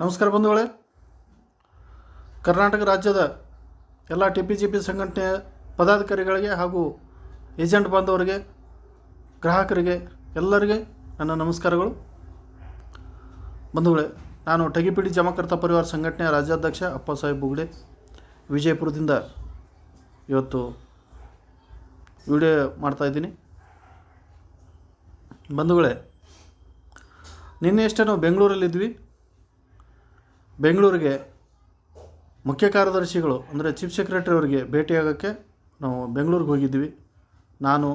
ನಮಸ್ಕಾರ ಬಂಧುಗಳೇ. ಕರ್ನಾಟಕ ರಾಜ್ಯದ ಎಲ್ಲ ಟಿ ಪಿ ಜಿ ಪಿ ಸಂಘಟನೆಯ ಪದಾಧಿಕಾರಿಗಳಿಗೆ ಹಾಗೂ ಏಜೆಂಟ್ ಬಾಂಧವರಿಗೆ, ಗ್ರಾಹಕರಿಗೆ ಎಲ್ಲರಿಗೆ ನನ್ನ ನಮಸ್ಕಾರಗಳು. ಬಂಧುಗಳೇ, ನಾನು ಟಗಿಪಿಡಿ ಜಮಕರ್ತ ಪರಿವಾರ ಸಂಘಟನೆಯ ರಾಜ್ಯಾಧ್ಯಕ್ಷ ಅಪ್ಪ ಸಾಹೇಬ್ ಬುಗ್ಡೆ. ವಿಜಯಪುರದಿಂದ ಇವತ್ತು ವಿಡಿಯೋ ಮಾಡ್ತಾಯಿದ್ದೀನಿ ಬಂಧುಗಳೇ, ನಿನ್ನೆ ಅಷ್ಟೇ ನಾವು ಬೆಂಗಳೂರಲ್ಲಿದ್ವಿ. ಬೆಂಗಳೂರಿಗೆ ಮುಖ್ಯ ಕಾರ್ಯದರ್ಶಿಗಳು, ಅಂದರೆ ಚೀಫ್ ಸೆಕ್ರೆಟರಿ ಅವರಿಗೆ ಭೇಟಿಯಾಗೋಕ್ಕೆ ನಾವು ಬೆಂಗಳೂರಿಗೆ ಹೋಗಿದ್ವಿ ನಾನು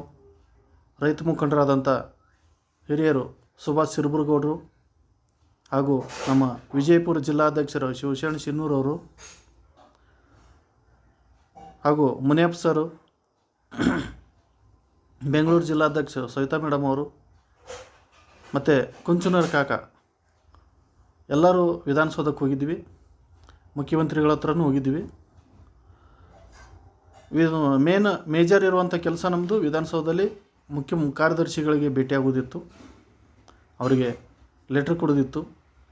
ರೈತ ಮುಖಂಡರಾದಂಥ ಹಿರಿಯರು ಸುಭಾಷ್ ಸಿರ್ಬುರ್ಗೌಡರು ಹಾಗೂ ನಮ್ಮ ವಿಜಯಪುರ ಜಿಲ್ಲಾಧ್ಯಕ್ಷರು ಶಿವಶರಣ ಶಿನ್ನೂರವರು ಹಾಗೂ ಮುನಿಯಪ್ಪ ಸರು, ಬೆಂಗಳೂರು ಜಿಲ್ಲಾಧ್ಯಕ್ಷರು ಸವಿತಾ ಮೇಡಮ್ ಅವರು, ಮತ್ತು ಕುಂಚನರ್ ಕಾಕ ಎಲ್ಲರೂ ವಿಧಾನಸೌಧಕ್ಕೆ ಹೋಗಿದ್ವಿ ಮುಖ್ಯಮಂತ್ರಿಗಳ ಹತ್ರನೂ ಹೋಗಿದ್ವಿ ಮೇನ್ ಮೇಜರ್ ಇರುವಂಥ ಕೆಲಸ ನಮ್ಮದು ವಿಧಾನಸೌಧದಲ್ಲಿ ಮುಖ್ಯ ಕಾರ್ಯದರ್ಶಿಗಳಿಗೆ ಭೇಟಿಯಾಗೋದಿತ್ತು ಅವರಿಗೆ ಲೆಟ್ರ್ ಕೊಡೋದಿತ್ತು.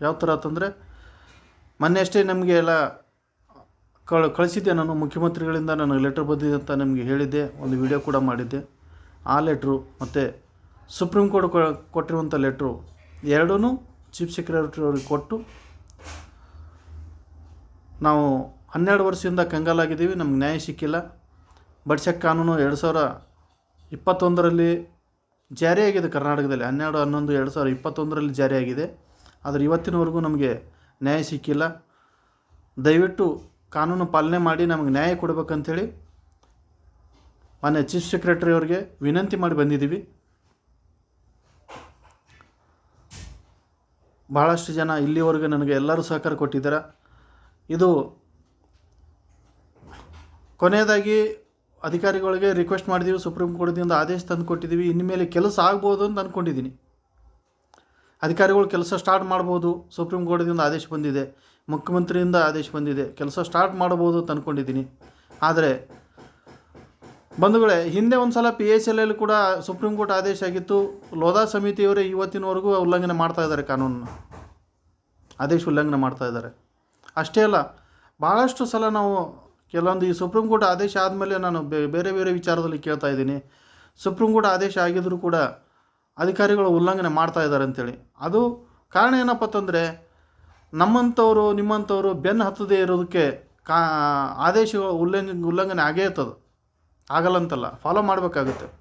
ಯಾವ ಥರ ಅಂತಂದರೆ, ಮೊನ್ನೆ ಅಷ್ಟೇ ನಮಗೆ ಎಲ್ಲ ಕಳ, ಕಳಿಸಿದ್ದೆ ನಾನು, ಮುಖ್ಯಮಂತ್ರಿಗಳಿಂದ ನನಗೆ ಲೆಟ್ರ್ ಬಂದಿದೆ ಅಂತ ನಿಮಗೆ ಹೇಳಿದ್ದೆ. ಒಂದು ವಿಡಿಯೋ ಕೂಡ ಮಾಡಿದ್ದೆ. ಆ ಲೆಟ್ರು ಮತ್ತು ಸುಪ್ರೀಂ ಕೋರ್ಟ್ ಕೊಟ್ಟಿರುವಂಥ ಲೆಟ್ರು ಎರಡೂ ಚೀಫ್ ಸೆಕ್ರೆಟರಿ ಅವ್ರಿಗೆ ಕೊಟ್ಟು ನಾವು ಹನ್ನೆರಡು ವರ್ಷದಿಂದ ಕಂಗಾಲಾಗಿದ್ದೀವಿ, ನಮ್ಗೆ ನ್ಯಾಯ ಸಿಕ್ಕಿಲ್ಲ. ಬಡ್ಸೆಕ್ ಕಾನೂನು ಎರಡು ಸಾವಿರ ಇಪ್ಪತ್ತೊಂದರಲ್ಲಿ ಜಾರಿಯಾಗಿದೆ ಕರ್ನಾಟಕದಲ್ಲಿ. ಹನ್ನೆರಡು, ಹನ್ನೊಂದು, ಎರಡು ಸಾವಿರ ಇಪ್ಪತ್ತೊಂದರಲ್ಲಿ ಜಾರಿಯಾಗಿದೆ. ಆದರೆ ಇವತ್ತಿನವರೆಗೂ ನಮಗೆ ನ್ಯಾಯ ಸಿಕ್ಕಿಲ್ಲ. ದಯವಿಟ್ಟು ಕಾನೂನು ಪಾಲನೆ ಮಾಡಿ, ನಮಗೆ ನ್ಯಾಯ ಕೊಡಬೇಕಂಥೇಳಿ ಮಾನ್ಯ ಚೀಫ್ ಸೆಕ್ರೆಟರಿ ಅವರಿಗೆ ವಿನಂತಿ ಮಾಡಿ ಬಂದಿದ್ದೀವಿ. ಭಾಳಷ್ಟು ಜನ ಇಲ್ಲಿವರೆಗೆ ನನಗೆ ಎಲ್ಲರೂ ಸಹಕಾರ ಕೊಟ್ಟಿದ್ದಾರೆ. ಇದು ಕೊನೆಯದಾಗಿ ಅಧಿಕಾರಿಗಳಿಗೆ ರಿಕ್ವೆಸ್ಟ್ ಮಾಡಿದ್ದೀವಿ ಸುಪ್ರೀಂ ಕೋರ್ಟ್ದಿಂದ ಆದೇಶ ತಂದು ಕೊಟ್ಟಿದ್ದೀವಿ ಇನ್ಮೇಲೆ ಕೆಲಸ ಆಗ್ಬೋದು ಅಂತ ಅಂದ್ಕೊಂಡಿದ್ದೀನಿ ಅಧಿಕಾರಿಗಳು ಕೆಲಸ ಸ್ಟಾರ್ಟ್ ಮಾಡ್ಬೋದು ಸುಪ್ರೀಂ ಕೋರ್ಟ್ದಿಂದ ಆದೇಶ ಬಂದಿದೆ, ಮುಖ್ಯಮಂತ್ರಿಯಿಂದ ಆದೇಶ ಬಂದಿದೆ, ಕೆಲಸ ಸ್ಟಾರ್ಟ್ ಮಾಡ್ಬೋದು ಅಂತ ಅಂದ್ಕೊಂಡಿದ್ದೀನಿ ಆದರೆ ಬಂಧುಗಳೇ, ಹಿಂದೆ ಒಂದು ಸಲ ಪಿ ಎಚ್ ಎಲ್ ಎಲ್ ಕೂಡ ಸುಪ್ರೀಂ ಕೋರ್ಟ್ ಆದೇಶ ಆಗಿತ್ತು. ಲೋಧಾ ಸಮಿತಿಯವರೇ ಇವತ್ತಿನವರೆಗೂ ಉಲ್ಲಂಘನೆ ಮಾಡ್ತಾ ಇದ್ದಾರೆ ಕಾನೂನನ್ನು. ಆದೇಶ ಉಲ್ಲಂಘನೆ ಮಾಡ್ತಾ ಇದ್ದಾರೆ. ಅಷ್ಟೇ ಅಲ್ಲ ಭಾಳಷ್ಟು ಸಲ ನಾವು ಕೆಲವೊಂದು ಈ ಸುಪ್ರೀಂ ಕೋರ್ಟ್ ಆದೇಶ ಆದಮೇಲೆ ನಾನು ಬೇರೆ ಬೇರೆ ವಿಚಾರದಲ್ಲಿ ಕೇಳ್ತಾ ಇದ್ದೀನಿ. ಸುಪ್ರೀಂ ಕೋರ್ಟ್ ಆದೇಶ ಆಗಿದ್ದರೂ ಕೂಡ ಅಧಿಕಾರಿಗಳು ಉಲ್ಲಂಘನೆ ಮಾಡ್ತಾ ಇದ್ದಾರೆ ಅಂತೇಳಿ. ಅದು ಕಾರಣ ಏನಪ್ಪ ಅಂತಂದರೆ, ನಮ್ಮಂಥವರು, ನಿಮ್ಮಂಥವರು ಬೆನ್ನು ಹತ್ತದೇ ಇರೋದಕ್ಕೆ ಕಾ, ಆದೇಶಗಳು ಉಲ್ಲಂಘನೆ ಉಲ್ಲಂಘನೆ ಆಗೇ ಇರ್ತದೆ. ಆಗಲ್ಲ ಅಂತಲ್ಲ ಫಾಲೋ ಮಾಡಬೇಕಾಗುತ್ತೆ.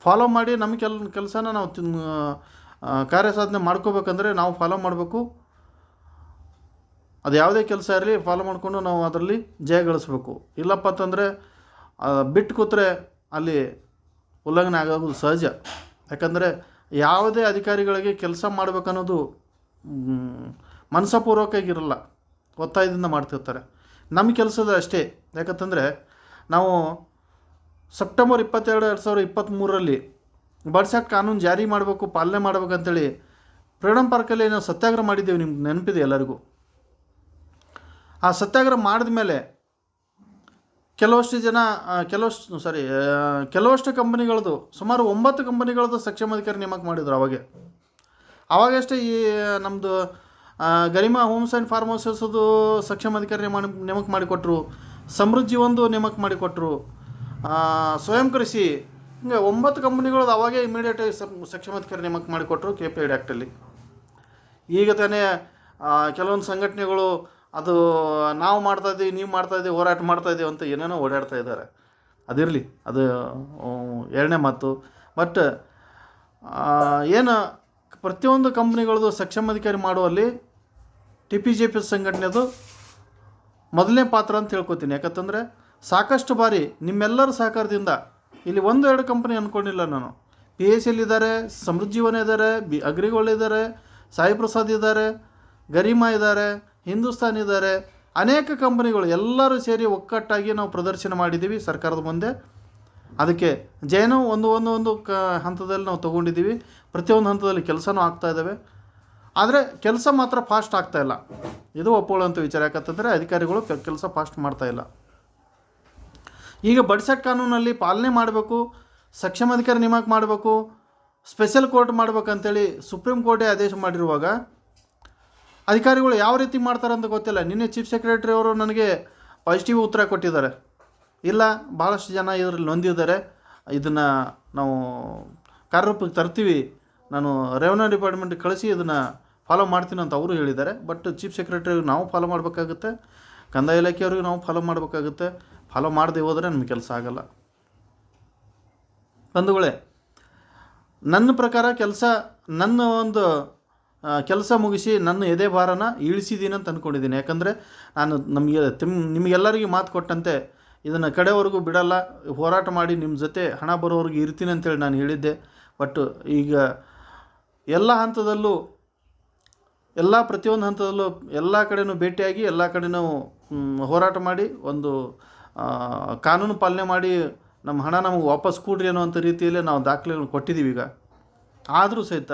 ಫಾಲೋ ಮಾಡಿ ನಮ್ಮ ಕೆಲ್, ಕೆಲಸನ ನಾವು ತಿನ್- ಸಾಧನೆ ಮಾಡ್ಕೋಬೇಕಂದ್ರೆ ನಾವು ಫಾಲೋ ಮಾಡಬೇಕು. ಅದು ಯಾವುದೇ ಕೆಲಸ ಇರಲಿ ಫಾಲೋ ಮಾಡಿಕೊಂಡು ನಾವು ಅದರಲ್ಲಿ ಜಯ ಗಳಿಸ್ಬೇಕು. ಇಲ್ಲಪ್ಪ ಅಂತಂದರೆ ಬಿಟ್ಟು ಕೂತ್ರೆ ಅಲ್ಲಿ ಉಲ್ಲಂಘನೆ ಆಗೋದು ಸಹಜ. ಯಾಕಂದರೆ ಯಾವುದೇ ಅಧಿಕಾರಿಗಳಿಗೆ ಕೆಲಸ ಮಾಡಬೇಕನ್ನೋದು ಮನಸಪೂರ್ವಕವಾಗಿರಲ್ಲ ಒತ್ತಾಯದಿಂದ ಮಾಡ್ತಿರ್ತಾರೆ. ನಮ್ಮ ಕೆಲಸದ ಅಷ್ಟೇ. ಯಾಕಂತಂದರೆ ನಾವು ಸೆಪ್ಟೆಂಬರ್ ಇಪ್ಪತ್ತೆರಡು ಎರಡು ಸಾವಿರದ ಇಪ್ಪತ್ತ್ಮೂರರಲ್ಲಿ ಬಡ್ಸಾಕ್ ಕಾನೂನು ಜಾರಿ ಮಾಡಬೇಕು, ಪಾಲನೆ ಮಾಡ್ಬೇಕಂತೇಳಿ ಫ್ರೀಡಮ್ ಪಾರ್ಕಲ್ಲಿ ನಾವು ಸತ್ಯಾಗ್ರಹ ಮಾಡಿದ್ದೇವೆ, ನಿಮ್ಗೆ ನೆನಪಿದೆ ಎಲ್ಲರಿಗೂ. ಆ ಸತ್ಯಾಗ್ರಹ ಮಾಡಿದ ಮೇಲೆ ಕೆಲವಷ್ಟು ಜನ ಕೆಲವಷ್ಟು ಸಾರಿ ಕೆಲವಷ್ಟು ಕಂಪನಿಗಳದು, ಸುಮಾರು ಒಂಬತ್ತು ಕಂಪನಿಗಳದ್ದು ಸಕ್ಷಮ ಅಧಿಕಾರಿ ನೇಮಕ ಮಾಡಿದ್ರು ಅವಾಗೆ. ಅವಾಗಷ್ಟೇ ಈ ನಮ್ಮದು ಗರಿಮಾ ಹೋಮ್ಸ್ ಆ್ಯಂಡ್ ಫಾರ್ಮ್ ಹೌಸಸ್ದು ನೇಮ, ನೇಮಕ ಮಾಡಿಕೊಟ್ರು. ಸಮೃದ್ಧಿ ಒಂದು ನೇಮಕ ಮಾಡಿಕೊಟ್ರು. ಸ್ವಯಂ ಕೃಷಿ. ಹಿಂಗೆ ಒಂಬತ್ತು ಕಂಪನಿಗಳದ್ದು ಅವಾಗೇ ಸಕ್ಷಮ ಅಧಿಕಾರಿ ನೇಮಕ ಮಾಡಿಕೊಟ್ರು ಕೆ ಪಿ ಐ ಆ್ಯಕ್ಟಲ್ಲಿ ಈಗ ತಾನೇ ಕೆಲವೊಂದು ಸಂಘಟನೆಗಳು ಅದು ನಾವು ಮಾಡ್ತಾ ಇದ್ದೀವಿ, ನೀವು ಮಾಡ್ತಾ ಇದ್ದೀವಿ, ಹೋರಾಟ ಮಾಡ್ತಾ ಇದ್ದೀವಿ ಅಂತ ಏನೇನೋ ಓಡಾಡ್ತಾ ಇದ್ದಾರೆ. ಅದಿರಲಿ, ಅದು ಎರಡನೇ ಮಾತು. ಬಟ್ ಏನು ಪ್ರತಿಯೊಂದು ಕಂಪ್ನಿಗಳದ್ದು ಸಕ್ಷಮ ಅಧಿಕಾರಿ ಮಾಡುವಲ್ಲಿ ಟಿ ಪಿ ಜೆ ಪಿ ಸಂಘಟನೆದು ಮೊದಲನೇ ಪಾತ್ರ ಅಂತ ಹೇಳ್ಕೊತೀನಿ. ಯಾಕಂತಂದರೆ ಸಾಕಷ್ಟು ಬಾರಿ ನಿಮ್ಮೆಲ್ಲರ ಸಹಕಾರದಿಂದ ಇಲ್ಲಿ ಒಂದು ಎರಡು ಕಂಪನಿ ಅಂದ್ಕೊಂಡಿಲ್ಲ ನಾನು. ಪಿ ಎಸ್ ಎಲ್ ಇದ್ದಾರೆ ಸಮೃದ್ಧೀವನ ಇದ್ದಾರೆ, ಬಿ ಅಗ್ರಿಗಳಿದ್ದಾರೆ ಸಾಯಿ ಪ್ರಸಾದ್ ಇದ್ದಾರೆ, ಗರಿಮಾ ಇದ್ದಾರೆ, ಹಿಂದೂಸ್ತಾನ್ ಇದ್ದಾರೆ. ಅನೇಕ ಕಂಪನಿಗಳು ಎಲ್ಲರೂ ಸೇರಿ ಒಕ್ಕಟ್ಟಾಗಿ ನಾವು ಪ್ರದರ್ಶನ ಮಾಡಿದ್ದೀವಿ ಸರ್ಕಾರದ ಮುಂದೆ. ಅದಕ್ಕೆ ಜಯನೂ ಒಂದು ಒಂದು ಒಂದು ಕ ಹಂತದಲ್ಲಿ ನಾವು ತೊಗೊಂಡಿದ್ದೀವಿ. ಪ್ರತಿಯೊಂದು ಹಂತದಲ್ಲಿ ಕೆಲಸನೂ ಆಗ್ತಾ ಇದ್ದಾವೆ. ಆದರೆ ಕೆಲಸ ಮಾತ್ರ ಫಾಸ್ಟ್ ಆಗ್ತಾಯಿಲ್ಲ ಇದು ಒಪ್ಕೊಳ್ಳೋಂಥ ವಿಚಾರ ಯಾಕಂತಂದರೆ ಅಧಿಕಾರಿಗಳು ಕೆಲಸ ಫಾಸ್ಟ್ ಮಾಡ್ತಾ ಇಲ್ಲ. ಈಗ ಬಡ್ಸೆಟ್ ಕಾನೂನಲ್ಲಿ ಪಾಲನೆ ಮಾಡಬೇಕು, ಸಕ್ಷಮ ಅಧಿಕಾರಿ ನೇಮಕ ಮಾಡಬೇಕು ಸ್ಪೆಷಲ್ ಕೋರ್ಟ್ ಮಾಡ್ಬೇಕಂತೇಳಿ ಸುಪ್ರೀಂ ಕೋರ್ಟೇ ಆದೇಶ ಮಾಡಿರುವಾಗ ಅಧಿಕಾರಿಗಳು ಯಾವ ರೀತಿ ಮಾಡ್ತಾರೆ ಅಂತ ಗೊತ್ತಿಲ್ಲ. ನಿನ್ನೆ ಚೀಫ್ ಸೆಕ್ರೆಟರಿ ಅವರು ನನಗೆ ಪಾಸಿಟಿವ್ ಉತ್ತರ ಕೊಟ್ಟಿದ್ದಾರೆ. ಇಲ್ಲ ಭಾಳಷ್ಟು ಜನ ಇದರಲ್ಲಿ ನೊಂದಿದ್ದಾರೆ. ಇದನ್ನು ನಾವು ಕಾರ್ಯರೂಪಕ್ಕೆ ತರ್ತೀವಿ. ನಾನು ರೆವೆನ್ಯೂ ಡಿಪಾರ್ಟ್ಮೆಂಟ್ಗೆ ಕಳಿಸಿ ಇದನ್ನು ಫಾಲೋ ಮಾಡ್ತೀನಿ ಅಂತ ಅವರು ಹೇಳಿದ್ದಾರೆ. ಬಟ್ ಚೀಫ್ ಸೆಕ್ರೆಟರಿ ನಾವು ಫಾಲೋ ಮಾಡಬೇಕಾಗುತ್ತೆ. ಕಂದಾಯ ಇಲಾಖೆಯವ್ರಿಗೆ ನಾವು ಫಾಲೋ ಮಾಡಬೇಕಾಗುತ್ತೆ. ಫಾಲೋ ಮಾಡದೆ ಹೋದರೆ ನಮ್ಮ ಕೆಲಸ ಆಗಲ್ಲ. ಬಂಧುಗಳೇ, ನನ್ನ ಪ್ರಕಾರ ಕೆಲಸ, ನನ್ನ ಒಂದು ಕೆಲಸ ಮುಗಿಸಿ ನನ್ನ ಎದೆ ಭಾರನ ಇಳಿಸಿದ್ದೀನಿ ಅಂತ ಅಂದ್ಕೊಂಡಿದ್ದೀನಿ ಯಾಕಂದರೆ ನಾನು ನಮಗೆ ತಿಮ್, ನಿಮಗೆಲ್ಲರಿಗೂ ಮಾತು ಕೊಟ್ಟಂತೆ, ಇದನ್ನು ಕಡೆವರೆಗೂ ಬಿಡಲ್ಲ. ಹೋರಾಟ ಮಾಡಿ ನಿಮ್ಮ ಜೊತೆ ಹಣ ಬರೋವರೆಗೂ ಇರ್ತೀನಿ ಅಂತೇಳಿ ನಾನು ಹೇಳಿದ್ದೆ. ಬಟ್ ಈಗ ಎಲ್ಲ ಹಂತದಲ್ಲೂ ಎಲ್ಲ ಪ್ರತಿಯೊಂದು ಹಂತದಲ್ಲೂ ಎಲ್ಲ ಕಡೆನೂ ಭೇಟಿಯಾಗಿ ಎಲ್ಲ ಕಡೆನೂ ಮ್, ಹೋರಾಟ ಮಾಡಿ ಒಂದು ಕಾನೂನು ಪಾಲನೆ ಮಾಡಿ ನಮ್ಮ ಹಣ ನಮಗೆ ವಾಪಸ್ ಕೊಡ್ರಿ ಅನ್ನೋಂಥ ರೀತಿಯಲ್ಲಿ ನಾವು ದಾಖಲೆಗಳು ಕೊಟ್ಟಿದ್ದೀವಿ ಈಗ. ಆದರೂ ಸಹಿತ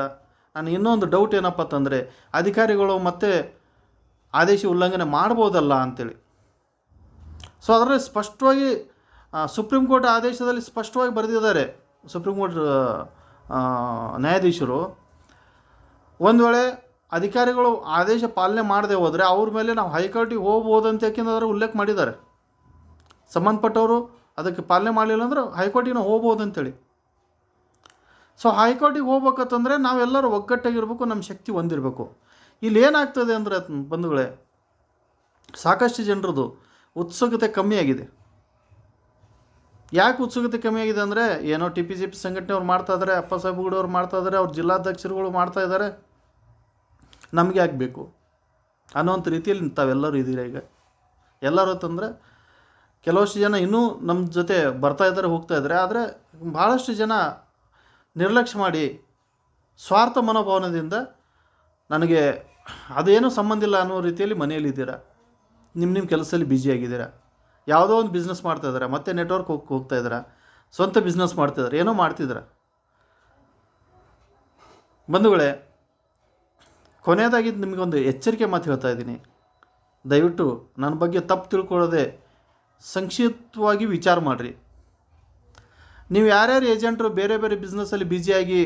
ನಾನು ಇನ್ನೊಂದು ಡೌಟ್ ಏನಪ್ಪ ಅಂತಂದರೆ ಅಧಿಕಾರಿಗಳು ಮತ್ತೆ ಆದೇಶ ಉಲ್ಲಂಘನೆ ಮಾಡ್ಬೋದಲ್ಲ ಅಂತೇಳಿ. ಸೊ ಅದರಲ್ಲಿ ಸ್ಪಷ್ಟವಾಗಿ ಸುಪ್ರೀಂ ಕೋರ್ಟ್ ಆದೇಶದಲ್ಲಿ ಸ್ಪಷ್ಟವಾಗಿ ಬರೆದಿದ್ದಾರೆ. ಸುಪ್ರೀಂ ಕೋರ್ಟ್ ನ್ಯಾಯಾಧೀಶರು. ಒಂದು ವೇಳೆ ಅಧಿಕಾರಿಗಳು ಆದೇಶ ಪಾಲನೆ ಮಾಡದೆ ಹೋದರೆ ಅವ್ರ ಮೇಲೆ ನಾವು ಹೈಕೋರ್ಟಿಗೆ ಹೋಗ್ಬೋದು ಅಂತ ಯಾಕೆಂದ್ರೆ ಉಲ್ಲೇಖ ಮಾಡಿದ್ದಾರೆ. ಸಂಬಂಧಪಟ್ಟವರು ಅದಕ್ಕೆ ಪಾಲನೆ ಮಾಡಲಿಲ್ಲ ಅಂದ್ರೆ ಹೈಕೋರ್ಟಿಗೆ ನಾವು ಹೋಗ್ಬೋದು ಅಂತೇಳಿ. ಸೊ ಹೈಕೋರ್ಟಿಗೆ ಹೋಗ್ಬೇಕಂತಂದರೆ ನಾವೆಲ್ಲರೂ ಒಗ್ಗಟ್ಟಾಗಿರ್ಬೇಕು, ನಮ್ಮ ಶಕ್ತಿ ಹೊಂದಿರಬೇಕು. ಇಲ್ಲಿ ಏನಾಗ್ತದೆ ಅಂದರೆ ಬಂಧುಗಳೇ, ಸಾಕಷ್ಟು ಜನರದು ಉತ್ಸುಕತೆ ಕಮ್ಮಿಯಾಗಿದೆ. ಯಾಕೆ ಉತ್ಸುಕತೆ ಕಮ್ಮಿಯಾಗಿದೆ ಅಂದರೆ ಏನೋ ಟಿ ಪಿ ಸಿ ಪಿ ಸಂಘಟನೆಯವ್ರು ಮಾಡ್ತಾ ಇದ್ದಾರೆ ಅಪ್ಪ ಸಾಹೇಬ್ಗಳವ್ರು ಮಾಡ್ತಾ ಇದ್ದಾರೆ ಅವ್ರ ಜಿಲ್ಲಾಧ್ಯಕ್ಷರುಗಳು ಮಾಡ್ತಾ ಇದ್ದಾರೆ ನಮಗೆ ಯಾಕೆ ಬೇಕು? ಅನ್ನೋವಂಥ ರೀತಿಯಲ್ಲಿ ತಾವೆಲ್ಲರೂ ಇದ್ದೀರಾ ಈಗ? ಎಲ್ಲರೂ ಅಂತಂದರೆ, ಕೆಲವಷ್ಟು ಜನ ಇನ್ನೂ ನಮ್ಮ ಜೊತೆ ಬರ್ತಾ ಇದ್ದಾರೆ, ಹೋಗ್ತಾ ಇದ್ದಾರೆ, ಆದರೆ ಭಾಳಷ್ಟು ಜನ ನಿರ್ಲಕ್ಷ್ಯ ಮಾಡಿ ಸ್ವಾರ್ಥ ಮನೋಭಾವನದಿಂದ ನನಗೆ ಅದೇನೂ ಸಂಬಂಧ ಇಲ್ಲ ಅನ್ನೋ ರೀತಿಯಲ್ಲಿ ಮನೆಯಲ್ಲಿದ್ದೀರಾ ನಿಮ್ಮ ನಿಮ್ಮ ಕೆಲಸದಲ್ಲಿ ಬ್ಯುಸಿಯಾಗಿದ್ದೀರಾ ಯಾವುದೋ ಒಂದು ಬಿಸ್ನೆಸ್ ಮಾಡ್ತಾ ಇದ್ದಾರೆ? ಮತ್ತೆ ನೆಟ್ವರ್ಕ್ ಹೋಗಿ, ಹೋಗ್ತಾ ಇದ್ದೀರಾ? ಸ್ವಂತ ಬಿಸ್ನೆಸ್ ಮಾಡ್ತಿದ್ದಾರೆ ಏನೋ ಮಾಡ್ತಿದ್ದೀರಾ? ಬಂಧುಗಳೇ ಕೊನೆಯದಾಗಿ ನಿಮಗೊಂದು ಎಚ್ಚರಿಕೆ ಮಾತು ಹೇಳ್ತಾ ಇದ್ದೀನಿ. ದಯವಿಟ್ಟು ನನ್ನ ಬಗ್ಗೆ ತಪ್ಪು ತಿಳ್ಕೊಳ್ಳೋದೆ ಸಂಕ್ಷಿಪ್ತವಾಗಿ ವಿಚಾರ ಮಾಡಿರಿ. ನೀವು ಯಾರ್ಯಾರು ಏಜೆಂಟರು ಬೇರೆ ಬೇರೆ ಬಿಸ್ನೆಸ್ಸಲ್ಲಿ ಬ್ಯುಸಿಯಾಗಿ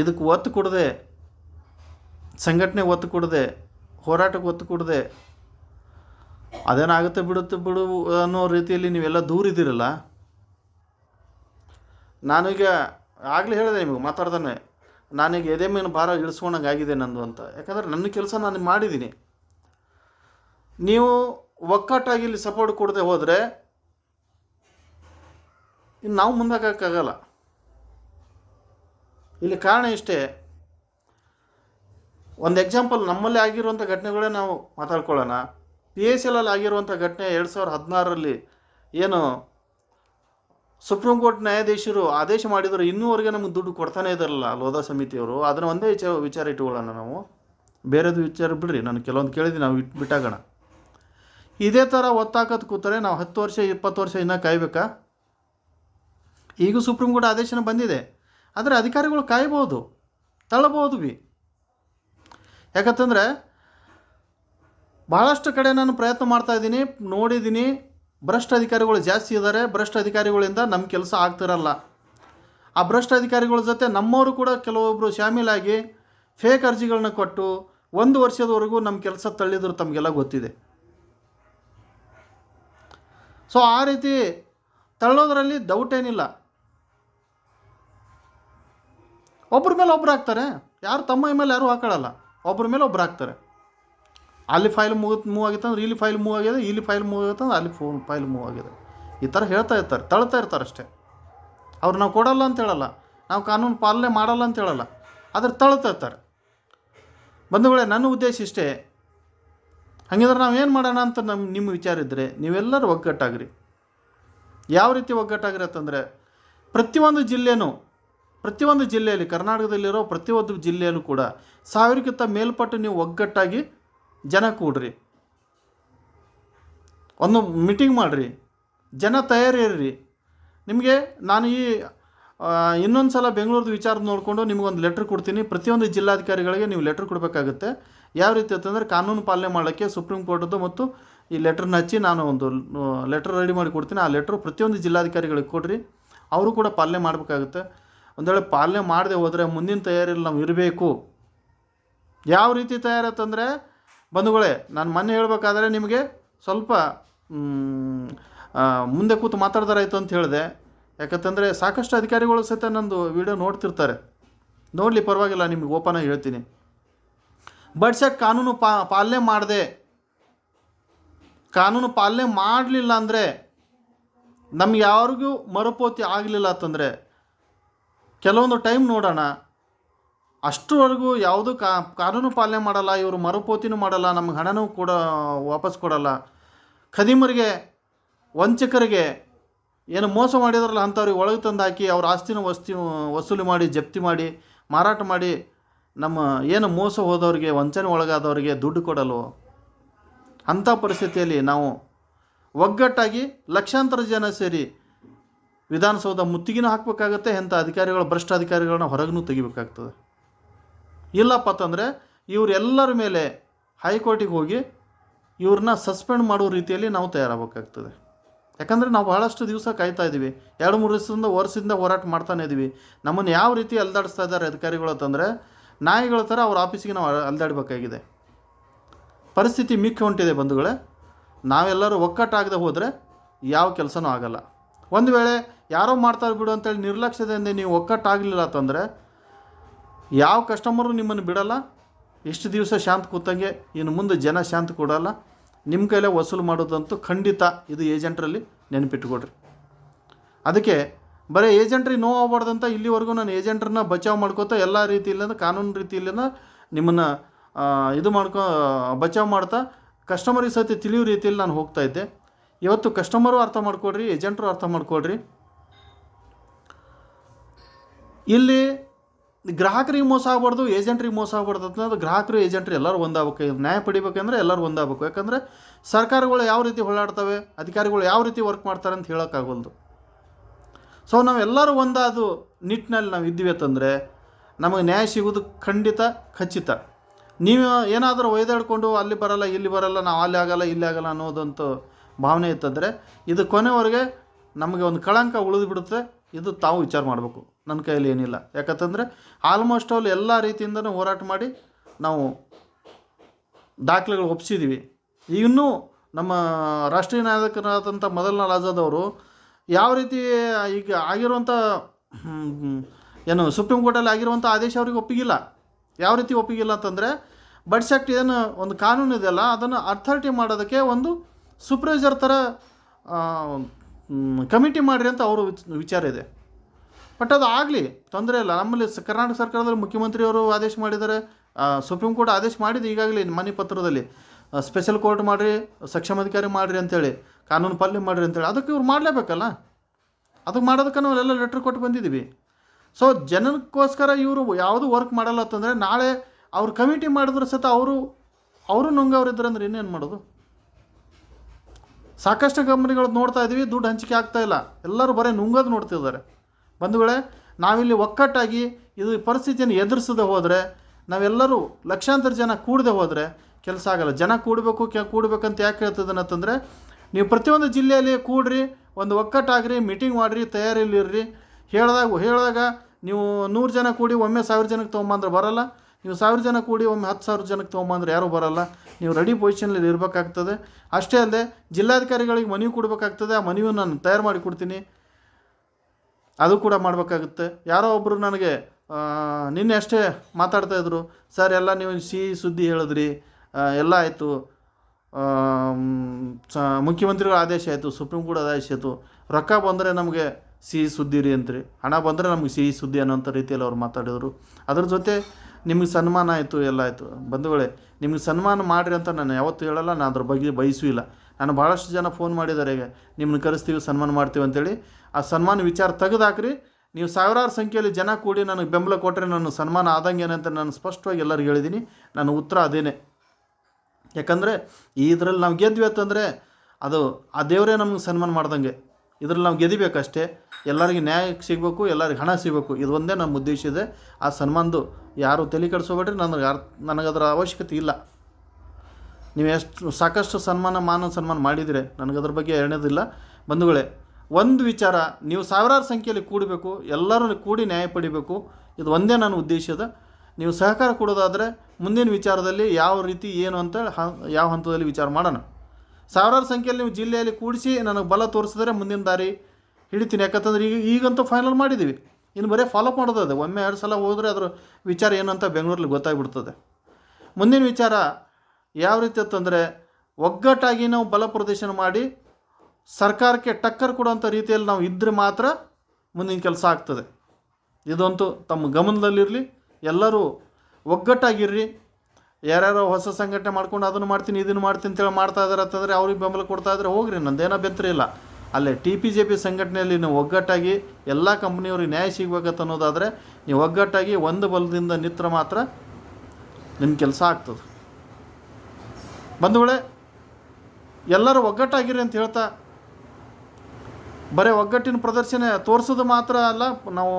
ಇದಕ್ಕೆ ಒತ್ತು ಕೊಡದೆ, ಸಂಘಟನೆ ಒತ್ತು ಕೊಡದೆ, ಹೋರಾಟಕ್ಕೆ ಒತ್ತು ಕೊಡದೆ, ಅದೇನಾಗುತ್ತೆ ಬಿಡುತ್ತೆ ಬಿಡು ಅನ್ನೋ ರೀತಿಯಲ್ಲಿ ನೀವೆಲ್ಲ ದೂರ ಇದ್ದೀರಲ್ಲ? ನಾನೀಗ ಆಗಲೇ ಹೇಳಿದೆ ನಿಮಗೆ ಮಾತಾಡ್ದಾನೆ ನಾನೀಗ ಎದೆ ಮೇಲೆ ಭಾರ ಇಳಿಸ್ಕೊಂಡಂಗೆ ಆಗಿದೆ ನಂದು ಅಂತ. ಯಾಕಂದರೆ ನನ್ನ ಕೆಲಸ ನಾನು ಮಾಡಿದ್ದೀನಿ. ನೀವು ಒಕ್ಕಟ್ಟಾಗಿ ಇಲ್ಲಿ ಸಪೋರ್ಟ್ ಕೊಡದೆ ಹೋದರೆ ಇನ್ನು ನಾವು ಮುಂದಾಗಕ್ಕಾಗಲ್ಲ. ಇಲ್ಲಿ ಕಾರಣ ಇಷ್ಟೇ. ಒಂದು ಎಕ್ಸಾಂಪಲ್ ನಮ್ಮಲ್ಲಿ ಆಗಿರುವಂಥ ಘಟನೆಗಳೇ ನಾವು ಮಾತಾಡ್ಕೊಳ್ಳೋಣ. ಪಿ ಎಸ್ ಎಲ್ ಅಲ್ಲಿ ಆಗಿರುವಂಥ ಘಟನೆ ಎರಡು ಸಾವಿರದ ಹದಿನಾರರಲ್ಲಿ ಏನು ಸುಪ್ರೀಂ ಕೋರ್ಟ್ ನ್ಯಾಯಾಧೀಶರು ಆದೇಶ ಮಾಡಿದ್ರು, ಇನ್ನೂವರೆಗೆ ನಮಗೆ ದುಡ್ಡು ಕೊಡ್ತಾನೆ ಇದ್ದಾರಲ್ಲ ಲೋಧಾ ಸಮಿತಿಯವರು. ಅದನ್ನು ಒಂದೇ ವಿಚಾರ ವಿಚಾರ ಇಟ್ಕೊಳ್ಳೋಣ ನಾವು. ಬೇರೆದು ವಿಚಾರ ಬಿಡ್ರಿ, ನಾನು ಕೆಲವೊಂದು ಕೇಳಿದ್ವಿ ನಾವು ಇಟ್ಟು ಬಿಟ್ಟಾಗೋಣ. ಇದೇ ಥರ ಒತ್ತಾಕತ್ ಕೂತರೆ ನಾವು ಹತ್ತು ವರ್ಷ, ಇಪ್ಪತ್ತು ವರ್ಷ ಇನ್ನೂ ಕಾಯಬೇಕಾ? ಈಗ ಸುಪ್ರೀಂ ಕೋರ್ಟ್ ಆದೇಶನ ಬಂದಿದೆ. ಆದರೆ ಅಧಿಕಾರಿಗಳು ಕಾಯ್ಬೋದು, ತಳ್ಳಬಹುದು ಬಿ. ಯಾಕಂತಂದರೆ ಭಾಳಷ್ಟು ಕಡೆ ನಾನು ಪ್ರಯತ್ನ ಮಾಡ್ತಾ ಇದ್ದೀನಿ, ನೋಡಿದ್ದೀನಿ. ಭ್ರಷ್ಟ ಅಧಿಕಾರಿಗಳು ಜಾಸ್ತಿ ಇದ್ದಾರೆ ಭ್ರಷ್ಟ ಅಧಿಕಾರಿಗಳಿಂದ ನಮ್ಮ ಕೆಲಸ ಆಗ್ತಿರಲ್ಲ. ಆ ಭ್ರಷ್ಟ ಅಧಿಕಾರಿಗಳ ಜೊತೆ ನಮ್ಮವರು ಕೂಡ ಕೆಲವೊಬ್ಬರು ಶಾಮೀಲಾಗಿ ಫೇಕ್ ಅರ್ಜಿಗಳನ್ನ ಕೊಟ್ಟು ಒಂದು ವರ್ಷದವರೆಗೂ ನಮ್ಮ ಕೆಲಸ ತಳ್ಳಿದ್ರು ತಮಗೆಲ್ಲ ಗೊತ್ತಿದೆ. ಸೊ ಆ ರೀತಿ ತಳ್ಳೋದ್ರಲ್ಲಿ ಡೌಟ್ ಏನಿಲ್ಲ. ಒಬ್ಬರ ಮೇಲೆ ಒಬ್ರು ಹಾಕ್ತಾರೆ. ಯಾರು ತಮ್ಮ ಮೇಲೆ ಯಾರೂ ಹಾಕೊಳ್ಳಲ್ಲ ಒಬ್ಬರ ಮೇಲೆ ಒಬ್ರು ಹಾಕ್ತಾರೆ. ಅಲ್ಲಿ ಫೈಲ್ ಮೂವ್ ಮೂವ್ ಆಗಿತ್ತು ಅಂದ್ರೆ ಇಲ್ಲಿ ಫೈಲ್ ಮೂವ್ ಆಗಿದೆ, ಇಲ್ಲಿ ಫೈಲ್ ಮೂವ್ ಆಗಿತ್ತು ಅಂದ್ರೆ ಅಲ್ಲಿ ಫೋನ್ ಫೈಲ್ ಮೂವ್ ಆಗಿದೆ. ಈ ಥರ ಹೇಳ್ತಾ ಇರ್ತಾರೆ, ತಳ್ತಾ ಇರ್ತಾರೆ ಅಷ್ಟೇ. ಅವ್ರು ನಾವು ಕೊಡಲ್ಲ ಅಂತ ಹೇಳಲ್ಲ, ನಾವು ಕಾನೂನು ಪಾಲನೆ ಮಾಡಲ್ಲ ಅಂತ ಹೇಳಲ್ಲ, ಆದ್ರೆ ತಳ್ತಾ ಇರ್ತಾರೆ. ಬಂಧುಗಳೇ, ನನ್ನ ಉದ್ದೇಶ ಇಷ್ಟೇ, ಹಾಗಿದ್ರೆ ನಾವು ಏನು ಮಾಡೋಣ ಅಂತ ನಮ್ಮ ನಿಮ್ಮ ವಿಚಾರ ಇದ್ದರೆ ನೀವೆಲ್ಲರೂ ಒಗ್ಗಟ್ಟಾಗ್ರಿ. ಯಾವ ರೀತಿ ಒಗ್ಗಟ್ಟಾಗ್ರಿ ಅಂತಂದರೆ, ಪ್ರತಿಯೊಂದು ಜಿಲ್ಲೆನೂ, ಪ್ರತಿಯೊಂದು ಜಿಲ್ಲೆಯಲ್ಲಿ, ಕರ್ನಾಟಕದಲ್ಲಿರೋ ಪ್ರತಿಯೊಂದು ಜಿಲ್ಲೆಯಲ್ಲೂ ಕೂಡ ಸಾವಿರಕ್ಕಿಂತ ಮೇಲ್ಪಟ್ಟು ನೀವು ಒಗ್ಗಟ್ಟಾಗಿ ಜನ ಕೂಡ್ರಿ. ಒಂದು ಮೀಟಿಂಗ್ ಮಾಡಿರಿ. ಜನ ತಯಾರಿರ್ರಿ. ನಿಮಗೆ ನಾನು ಈ ಇನ್ನೊಂದು ಸಲ ಬೆಂಗಳೂರದ ವಿಚಾರ ನೋಡಿಕೊಂಡು ನಿಮಗೊಂದು ಲೆಟ್ರ್ ಕೊಡ್ತೀನಿ. ಪ್ರತಿಯೊಂದು ಜಿಲ್ಲಾಧಿಕಾರಿಗಳಿಗೆ ನೀವು ಲೆಟ್ರ್ ಕೊಡಬೇಕಾಗುತ್ತೆ. ಯಾವ ರೀತಿ ಅಂತಂದರೆ ಕಾನೂನು ಪಾಲನೆ ಮಾಡೋಕ್ಕೆ ಸುಪ್ರೀಂ ಕೋರ್ಟದ್ದು ಮತ್ತು ಈ ಲೆಟ್ರನ್ನ ಹಚ್ಚಿ ನಾನು ಒಂದು ಲೆಟ್ರ್ ರೆಡಿ ಮಾಡಿ ಕೊಡ್ತೀನಿ. ಆ ಲೆಟ್ರು ಪ್ರತಿಯೊಂದು ಜಿಲ್ಲಾಧಿಕಾರಿಗಳಿಗೆ ಕೊಡ್ರಿ. ಅವರು ಕೂಡ ಪಾಲನೆ ಮಾಡಬೇಕಾಗುತ್ತೆ. ಒಂದು ವೇಳೆ ಪಾಲನೆ ಮಾಡದೆ ಹೋದರೆ ಮುಂದಿನ ತಯಾರಿಯಲ್ಲಿ ನಾವು ಇರಬೇಕು. ಯಾವ ರೀತಿ ತಯಾರತ್ತಂದರೆ ಬಂಧುಗಳೇ, ನಾನು ಮೊನ್ನೆ ಹೇಳಬೇಕಾದ್ರೆ ನಿಮಗೆ ಸ್ವಲ್ಪ ಮುಂದೆ ಕೂತು ಮಾತಾಡ್ದಾರಾಯ್ತು ಅಂತ ಹೇಳಿದೆ. ಯಾಕಂತಂದರೆ ಸಾಕಷ್ಟು ಅಧಿಕಾರಿಗಳು ಸಹಿತ ನಂದು ವಿಡಿಯೋ ನೋಡ್ತಿರ್ತಾರೆ. ನೋಡಲಿ ಪರವಾಗಿಲ್ಲ, ನಿಮಗೆ ಓಪನ್ ಆಗಿ ಹೇಳ್ತೀನಿ. ಬಡ್ಸಕ್ಕೆ ಕಾನೂನು ಪಾ, ಪಾಲನೆ ಮಾಡಿದೆ. ಕಾನೂನು ಪಾಲನೆ ಮಾಡಲಿಲ್ಲ ಅಂದರೆ ನಮ್ಗೆ ಯಾರಿಗೂ ಮರುಪೋತಿ ಆಗಲಿಲ್ಲ ಅಂತಂದರೆ, ಕೆಲವೊಂದು ಟೈಮ್ ನೋಡೋಣ. ಅಷ್ಟರವರೆಗೂ ಯಾವುದೂ ಕಾ, ಕಾನೂನು ಪಾಲನೆ ಮಾಡಲ್ಲ, ಇವರು ಮರುಪಾವತಿನೂ ಮಾಡಲ್ಲ, ನಮ್ಗೆ ಹಣನೂ ಕೂಡ ವಾಪಸ್ ಕೊಡಲ್ಲ. ಖದೀಮರಿಗೆ, ವಂಚಕರಿಗೆ ಏನು ಮೋಸ ಮಾಡಿದ್ರಲ್ಲ ಅಂಥವ್ರಿಗೆ ಒಳಗೆ ತಂದು ಹಾಕಿ ಅವ್ರ ಆಸ್ತಿನ ವಸ್ತಿ, ವಸೂಲಿ ಮಾಡಿ, ಜಪ್ತಿ ಮಾಡಿ, ಮಾರಾಟ ಮಾಡಿ ನಮ್ಮ ಏನು ಮೋಸ ಹೋದವ್ರಿಗೆ, ವಂಚನೆ ಒಳಗಾದವರಿಗೆ ದುಡ್ಡು ಕೊಡಲು ಅಂಥ ಪರಿಸ್ಥಿತಿಯಲ್ಲಿ ನಾವು ಒಗ್ಗಟ್ಟಾಗಿ ಲಕ್ಷಾಂತರ ಜನ ಸೇರಿ ವಿಧಾನಸೌಧ ಮುತ್ತಿಗಿನ ಹಾಕಬೇಕಾಗತ್ತೆ ಎಂಥ ಅಧಿಕಾರಿಗಳು ಭ್ರಷ್ಟ ಅಧಿಕಾರಿಗಳನ್ನ ಹೊರಗೂ ತೆಗಿಬೇಕಾಗ್ತದೆ. ಇಲ್ಲಪ್ಪ ಅಂತಂದರೆ ಇವರೆಲ್ಲರ ಮೇಲೆ ಹೈಕೋರ್ಟಿಗೆ ಹೋಗಿ ಇವ್ರನ್ನ ಸಸ್ಪೆಂಡ್ ಮಾಡೋ ರೀತಿಯಲ್ಲಿ ನಾವು ತಯಾರಾಗಬೇಕಾಗ್ತದೆ. ಯಾಕಂದರೆ ನಾವು ಬಹಳಷ್ಟು ದಿವಸ ಕಾಯ್ತಾ ಇದ್ದೀವಿ. ಎರಡು, ಮೂರು ದಿವಸದಿಂದ ವರ್ಷದಿಂದ ಹೋರಾಟ ಮಾಡ್ತಾನೆ ಇದ್ದೀವಿ. ನಮ್ಮನ್ನು ಯಾವ ರೀತಿ ಅಲ್ದಾಡಿಸ್ತಾ ಇದ್ದಾರೆ ಅಧಿಕಾರಿಗಳು ಅಂತಂದರೆ ನಾಯಿಗಳ ಥರ ಅವ್ರ ಆಫೀಸಿಗೆ ನಾವು ಅಲ್ದಾಡಬೇಕಾಗಿದೆ. ಪರಿಸ್ಥಿತಿ ಮಿಕ್ಕಿ ಹೊಂಟಿದೆ ಬಂಧುಗಳೇ. ನಾವೆಲ್ಲರೂ ಒಕ್ಕಟ್ಟಾಗದೆ ಹೋದರೆ ಯಾವ ಕೆಲಸನೂ ಆಗಲ್ಲ. ಒಂದು ವೇಳೆ ಯಾರೋ ಮಾಡ್ತಾರೆ ಬಿಡು ಅಂತೇಳಿ ನಿರ್ಲಕ್ಷ್ಯದಿಂದ ನೀವು ಒಕ್ಕಟ್ಟಾಗಲಿಲ್ಲ ಅಂತಂದರೆ ಯಾವ ಕಸ್ಟಮರು ನಿಮ್ಮನ್ನು ಬಿಡಲ್ಲ? ಇಷ್ಟು ದಿವಸ ಶಾಂತ ಕೂತಂಗೆ, ಇನ್ನು ಮುಂದೆ ಜನ ಶಾಂತ ಕೊಡೋಲ್ಲ. ನಿಮ್ಮ ಕೈಲೇ ವಸೂಲು ಮಾಡೋದಂತೂ ಖಂಡಿತ ಇದು ಏಜೆಂಟ್ರಲ್ಲಿ ನೆನಪಿಟ್ಕೊಡ್ರಿ ಅದಕ್ಕೆ ಬರೀ ಏಜೆಂಟ್ರಿಗೆ ನೋವು ಆಗ್ಬಾರ್ದಂತ ಇಲ್ಲಿವರೆಗೂ ನಾನು ಏಜೆಂಟ್ರನ್ನ ಬಚಾವ್ ಮಾಡ್ಕೋತಾ ಎಲ್ಲ ರೀತಿಯಿಂದ ಕಾನೂನು ರೀತಿಯಿಂದ ನಿಮ್ಮನ್ನು ಇದು ಮಾಡ್ಕೊ, ಬಚಾವ್ ಮಾಡ್ತಾ ಕಸ್ಟಮರಿಗೆ ಸತಿ ತಿಳಿಯೋ ರೀತಿಯಲ್ಲಿ ನಾನು ಹೋಗ್ತಾ ಇದ್ದೆ. ಇವತ್ತು ಕಸ್ಟಮರು ಅರ್ಥ ಮಾಡ್ಕೊಡ್ರಿ ಏಜೆಂಟ್ರು ಅರ್ಥ ಮಾಡ್ಕೊಡ್ರಿ ಇಲ್ಲಿ ಗ್ರಾಹಕರಿಗೆ ಮೋಸ ಆಗ್ಬಾರ್ದು ಏಜೆಂಟ್ರಿಗೆ ಮೋಸ ಆಗ್ಬಾರ್ದು ಅಂತಂದ್ರೆ ಗ್ರಾಹಕರು ಏಜೆಂಟ್ರಿ ಎಲ್ಲರೂ ಒಂದಾಗಬೇಕು ನ್ಯಾಯ ಪಡಿಬೇಕಂದ್ರೆ ಎಲ್ಲರೂ ಒಂದಾಗಬೇಕು ಯಾಕಂದರೆ ಸರ್ಕಾರಗಳು ಯಾವ ರೀತಿ ಹೊಳ್ಳಾಡ್ತವೆ ಅಧಿಕಾರಿಗಳು ಯಾವ ರೀತಿ ವರ್ಕ್ ಮಾಡ್ತಾರೆ ಅಂತ ಹೇಳೋಕ್ಕಾಗಲ್ದು ಸೊ ನಾವೆಲ್ಲರೂ ಒಂದಾದು ನಿಟ್ಟಿನಲ್ಲಿ ನಾವು ಇದ್ದೀವಿ ಅಂತಂದರೆ ನಮಗೆ ನ್ಯಾಯ ಸಿಗೋದು ಖಂಡಿತ, ಖಚಿತ. ನೀವು ಏನಾದರೂ ಒಯ್ದಾಡ್ಕೊಂಡು ಅಲ್ಲಿ ಬರಲ್ಲ, ಇಲ್ಲಿ ಬರಲ್ಲ, ನಾವು ಅಲ್ಲಿ ಆಗಲ್ಲ, ಇಲ್ಲಿ ಆಗಲ್ಲ ಅನ್ನೋದಂತೂ ಭಾವನೆ ಇತ್ತಂದರೆ ಇದು ಕೊನೆವರೆಗೆ ನಮಗೆ ಒಂದು ಕಳಂಕ ಉಳಿದು ಬಿಡುತ್ತೆ ಇದು ತಾವು ವಿಚಾರ ಮಾಡಬೇಕು. ನನ್ನ ಕೈಯಲ್ಲಿ ಏನಿಲ್ಲ. ಯಾಕಂತಂದರೆ ಆಲ್ಮೋಸ್ಟ್ ಆಲ್ ಎಲ್ಲ ರೀತಿಯಿಂದನೂ ಹೋರಾಟ ಮಾಡಿ ನಾವು ದಾಖಲೆಗಳು ಒಪ್ಪಿಸಿದ್ದೀವಿ ಇನ್ನೂ ನಮ್ಮ ರಾಷ್ಟ್ರೀಯ ನಾಯಕರಾದಂಥ ಮೊದಲನೇ ರಾಜಾದವರು ಯಾವ ರೀತಿ ಈಗ ಆಗಿರುವಂಥ ಏನು ಸುಪ್ರೀಂ ಕೋರ್ಟಲ್ಲಿ ಆಗಿರುವಂಥ ಆದೇಶ ಅವ್ರಿಗೆ ಒಪ್ಪಿಗಿಲ್ಲ. ಯಾವ ರೀತಿ ಒಪ್ಪಿಗಿಲ್ಲ ಅಂತಂದರೆ ಬಡ್ಸ್ ಆ್ಯಕ್ಟ್ ಏನು ಒಂದು ಕಾನೂನು ಇದೆಯಲ್ಲ ಅದನ್ನು ಅಥಾರಿಟಿ ಮಾಡೋದಕ್ಕೆ ಒಂದು ಸೂಪರ್ವೈಸರ್ ಥರ ಕಮಿಟಿ ಮಾಡಿರಿ ಅಂತ ಅವರು ವಿಚಾರ ಇದೆ. ಬಟ್ ಅದು ಆಗಲಿ, ತೊಂದರೆ ಇಲ್ಲ. ನಮ್ಮಲ್ಲಿ ಕರ್ನಾಟಕ ಸರ್ಕಾರದಲ್ಲಿ ಮುಖ್ಯಮಂತ್ರಿಯವರು ಆದೇಶ ಮಾಡಿದ್ದಾರೆ. ಸುಪ್ರೀಂ ಕೋರ್ಟ್ ಆದೇಶ ಮಾಡಿದ್ದು ಈಗಾಗಲೇ ಮನೆ ಪತ್ರದಲ್ಲಿ. ಸ್ಪೆಷಲ್ ಕೋರ್ಟ್ ಮಾಡಿರಿ ಸಕ್ಷಮಾಧಿಕಾರಿ ಮಾಡಿರಿ ಅಂತೇಳಿ, ಕಾನೂನು ಪಾಲನೆ ಮಾಡಿರಿ ಅಂತೇಳಿ. ಅದಕ್ಕೆ ಇವ್ರು ಮಾಡಲೇಬೇಕಲ್ಲ? ಅದಕ್ಕೆ ಮಾಡೋದಕ್ಕೆ ಎಲ್ಲ ಲೆಟ್ರ್ ಕೊಟ್ಟು ಬಂದಿದ್ದೀವಿ. ಸೊ ಜನಕ್ಕೋಸ್ಕರ ಇವರು ಯಾವುದು ವರ್ಕ್ ಮಾಡಲ್ಲ ಅಂತಂದರೆ ನಾಳೆ ಅವ್ರು ಕಮಿಟಿ ಮಾಡಿದ್ರೆ ಸತ ಅವರು ಅವರು ನುಂಗವ್ರು ಇದ್ರಂದ್ರೆ ಇನ್ನೇನು ಮಾಡೋದು? ಸಾಕಷ್ಟು ಕಂಪ್ನಿಗಳು ನೋಡ್ತಾ ಇದ್ದೀವಿ, ದುಡ್ಡು ಹಂಚಿಕೆ ಆಗ್ತಾ ಇಲ್ಲ. ಎಲ್ಲರೂ ಬರೀ ನುಂಗೋದು ನೋಡ್ತಿದ್ದಾರೆ. ಬಂಧುಗಳೇ, ನಾವಿಲ್ಲಿ ಒಕ್ಕಟ್ಟಾಗಿ ಇದು ಪರಿಸ್ಥಿತಿಯನ್ನು ಎದುರಿಸದೆ ಹೋದರೆ, ನಾವೆಲ್ಲರೂ ಲಕ್ಷಾಂತರ ಜನ ಕೂಡದೆ ಹೋದರೆ ಕೆಲಸ ಆಗಲ್ಲ. ಜನ ಕೂಡಬೇಕು, ಕೆ ಕೂಡಬೇಕಂತ ಯಾಕೆ ಹೇಳ್ತಿದ್ದಾನೆ ಅಂತಂದರೆ, ನೀವು ಪ್ರತಿಯೊಂದು ಜಿಲ್ಲೆಯಲ್ಲಿ ಕೂಡ್ರಿ, ಒಂದು ಒಕ್ಕಟ್ಟಾಗ್ರಿ ಮೀಟಿಂಗ್ ಮಾಡಿರಿ ತಯಾರಿಲಿರ್ರಿ ಹೇಳಿದಾಗ ಹೇಳಿದಾಗ ನೀವು ನೂರು ಜನ ಕೂಡಿ ಒಮ್ಮೆ ಸಾವಿರ ಜನಕ್ಕೆ ತೊಗೊಂಬಂದ್ರೆ ಬರಲ್ಲ. ನೀವು ಸಾವಿರ ಜನ ಕೂಡಿ ಒಮ್ಮೆ ಹತ್ತು ಸಾವಿರ ಜನಕ್ಕೆ ತೊಗೊಂಬಂದ್ರೆ ಯಾರೂ ಬರಲ್ಲ. ನೀವು ರೆಡಿ ಪೊಸಿಷನಲ್ಲಿ ಇರಬೇಕಾಗ್ತದೆ. ಅಷ್ಟೇ ಅಲ್ಲದೆ ಜಿಲ್ಲಾಧಿಕಾರಿಗಳಿಗೆ ಮನವಿ ಕೊಡಬೇಕಾಗ್ತದೆ. ಆ ಮನವಿಯನ್ನು ನಾನು ತಯಾರು ಮಾಡಿ ಕೊಡ್ತೀನಿ. ಅದು ಕೂಡ ಮಾಡಬೇಕಾಗುತ್ತೆ. ಯಾರೋ ಒಬ್ಬರು ನನಗೆ ನಿನ್ನೆ ಅಷ್ಟೇ ಮಾತಾಡ್ತಾ ಇದ್ರು. ಸರ್, ಎಲ್ಲ ನೀವು ಸಿಹಿ ಸುದ್ದಿ ಹೇಳಿದ್ರಿ. ಎಲ್ಲ ಆಯಿತು. ಸ, ಮುಖ್ಯಮಂತ್ರಿಗಳ ಆದೇಶ ಆಯಿತು. ಸುಪ್ರೀಂ ಕೋರ್ಟ್ ಆದೇಶ ಆಯಿತು. ರೊಕ್ಕ ಬಂದರೆ ನಮಗೆ ಸಿಹಿ ಸುದ್ದಿ ರೀ ಅಂತ್ರಿ. ಹಣ ಬಂದರೆ ನಮಗೆ ಸಿಹಿ ಸುದ್ದಿ ಅನ್ನೋಂಥ ರೀತಿಯಲ್ಲಿ ಅವ್ರು ಮಾತಾಡಿದರು. ಅದ್ರ ಜೊತೆ ನಿಮಗೆ ಸನ್ಮಾನ ಆಯಿತು, ಎಲ್ಲ ಆಯಿತು. ಬಂಧುಗಳೇ, ನಿಮಗೆ ಸನ್ಮಾನ ಮಾಡಿರಿ ಅಂತ ನಾನು ಯಾವತ್ತೂ ಹೇಳಲ್ಲ, ನಾನು ಅದ್ರ ಬಗ್ಗೆ ಬಯಸೂ ಇಲ್ಲ. ನಾನು ಭಾಳಷ್ಟು ಜನ ಫೋನ್ ಮಾಡಿದ್ದಾರೆ ಈಗ. ನಿಮ್ಮನ್ನ ಕರೆಸ್ತೀವಿ, ಸನ್ಮಾನ ಮಾಡ್ತೀವಿ ಅಂತೇಳಿ. ಆ ಸನ್ಮಾನ ವಿಚಾರ ತೆಗೆದಾಕ್ರಿ. ನೀವು ಸಾವಿರಾರು ಸಂಖ್ಯೆಯಲ್ಲಿ ಜನ ಕೂಡಿ ನನಗೆ ಬೆಂಬಲ ಕೊಟ್ಟರೆ ನಾನು ಸನ್ಮಾನ ಆದಂಗೆ ಅಂತ ನಾನು ಸ್ಪಷ್ಟವಾಗಿ ಎಲ್ಲರಿಗೂ ಹೇಳಿದ್ದೀನಿ. ನನ್ನ ಉತ್ತರ ಅದೇನೆ. ಯಾಕಂದರೆ ಇದರಲ್ಲಿ ನಾವು ಗೆದ್ವಿ ಅಂತಂದರೆ ಅದು ಆ ದೇವರೇ ನಮ್ಗೆ ಸನ್ಮಾನ ಮಾಡ್ದಂಗೆ. ಇದ್ರಲ್ಲಿ ನಾವು ಗೆದಿಬೇಕಷ್ಟೇ. ಎಲ್ಲರಿಗೆ ನ್ಯಾಯ ಸಿಗಬೇಕು, ಎಲ್ಲರಿಗೆ ಹಣ ಸಿಗಬೇಕು. ಇದು ಒಂದೇ ನಮ್ಮ ಉದ್ದೇಶ ಇದೆ. ಆ ಸನ್ಮಾನದು ಯಾರು ತಲೆ ಕೆಡಿಸ್ಕೋಬೇಡ್ರಿ? ನನಗೆ ಯಾರು ನನಗೆ ಅದರ ಅವಶ್ಯಕತೆ ಇಲ್ಲ. ನೀವು ಎಷ್ಟು, ಸಾಕಷ್ಟು ಸನ್ಮಾನ, ಮಾನ ಸನ್ಮಾನ ಮಾಡಿದರೆ. ನನಗೆ ಅದ್ರ ಬಗ್ಗೆ ಎರಡನೇದಿಲ್ಲ ಬಂಧುಗಳೇ, ಒಂದು ವಿಚಾರ, ನೀವು ಸಾವಿರಾರು ಸಂಖ್ಯೆಯಲ್ಲಿ ಕೂಡಬೇಕು ಎಲ್ಲರೂ ಕೂಡಿ ನ್ಯಾಯ ಪಡಿಬೇಕು. ಇದು ಒಂದೇ ನನ್ನ ಉದ್ದೇಶ ಇದೆ. ನೀವು ಸಹಕಾರ ಕೊಡೋದಾದರೆ ಮುಂದಿನ ವಿಚಾರದಲ್ಲಿ ಯಾವ ರೀತಿ, ಏನು ಅಂತ ಯಾವ ಹಂತದಲ್ಲಿ ವಿಚಾರ ಮಾಡೋಣ. ಸಾವಿರಾರು ಸಂಖ್ಯೆಯಲ್ಲಿ ನೀವು ಜಿಲ್ಲೆಯಲ್ಲಿ ಕೂಡಿಸಿ ನನಗೆ ಬಲ ತೋರಿಸಿದ್ರೆ ಮುಂದಿನ ದಾರಿ ಹಿಡಿತೀನಿ. ಯಾಕಂತಂದ್ರೆ ಈಗ ಈಗಂತೂ ಫೈನಲ್ ಮಾಡಿದ್ದೀವಿ. ಇನ್ನು ಬರೀ ಫಾಲೋಅಪ್ ಮಾಡೋದು ಒಮ್ಮೆ ಎರಡು ಸಲ ಹೋದರೆ ಅದರ ವಿಚಾರ ಏನಂತ ಬೆಂಗಳೂರಲ್ಲಿ ಗೊತ್ತಾಗ್ಬಿಡ್ತದೆ. ಮುಂದಿನ ವಿಚಾರ ಯಾವ ರೀತಿ ಅಂತಂದರೆ ಒಗ್ಗಟ್ಟಾಗಿ ನಾವು ಬಲ ಪ್ರದರ್ಶನ ಮಾಡಿ ಸರ್ಕಾರಕ್ಕೆ ಟಕ್ಕರ್ ಕೊಡುವಂಥ ರೀತಿಯಲ್ಲಿ ನಾವು ಇದ್ದರೆ ಮಾತ್ರ ಮುಂದಿನ ಕೆಲಸ ಆಗ್ತದೆ. ಇದಂತೂ ತಮ್ಮ ಗಮನದಲ್ಲಿರಲಿ. ಎಲ್ಲರೂ ಒಗ್ಗಟ್ಟಾಗಿರ್ರಿ. ಯಾರ್ಯಾರೋ ಹೊಸ ಸಂಘಟನೆ ಮಾಡ್ಕೊಂಡು ಅದನ್ನು ಮಾಡ್ತೀನಿ, ಇದನ್ನು ಮಾಡ್ತೀನಿ ಅಂತೇಳಿ ಮಾಡ್ತಾ ಇದ್ದಾರೆ ಅಂತಂದರೆ ಅವ್ರಿಗೆ ಬೆಂಬಲ ಕೊಡ್ತಾ ಇದ್ರೆ ಹೋಗ್ರಿ ನಂದೇನೋ ಬೆತ್ತರಿ ಇಲ್ಲ. ಅಲ್ಲೇ ಟಿ ಪಿ ಜೆ ಪಿ ಸಂಘಟನೆಯಲ್ಲಿ ನೀವು ಒಗ್ಗಟ್ಟಾಗಿ ಎಲ್ಲ ಕಂಪ್ನಿಯವ್ರಿಗೆ ನ್ಯಾಯ ಸಿಗ್ಬೇಕಂತ ಅನ್ನೋದಾದರೆ ನೀವು ಒಗ್ಗಟ್ಟಾಗಿ ಒಂದು ಬಲದಿಂದ ನಿತ್ರ ಮಾತ್ರ ನಿಮ್ಮ ಕೆಲಸ ಆಗ್ತದೆ. ಬಂಧುಗಳೇ, ಎಲ್ಲರೂ ಒಗ್ಗಟ್ಟಾಗಿರಿ ಅಂತ ಹೇಳ್ತಾ ಬರೀ ಒಗ್ಗಟ್ಟಿನ ಪ್ರದರ್ಶನ ತೋರಿಸೋದು ಮಾತ್ರ ಅಲ್ಲ, ನಾವು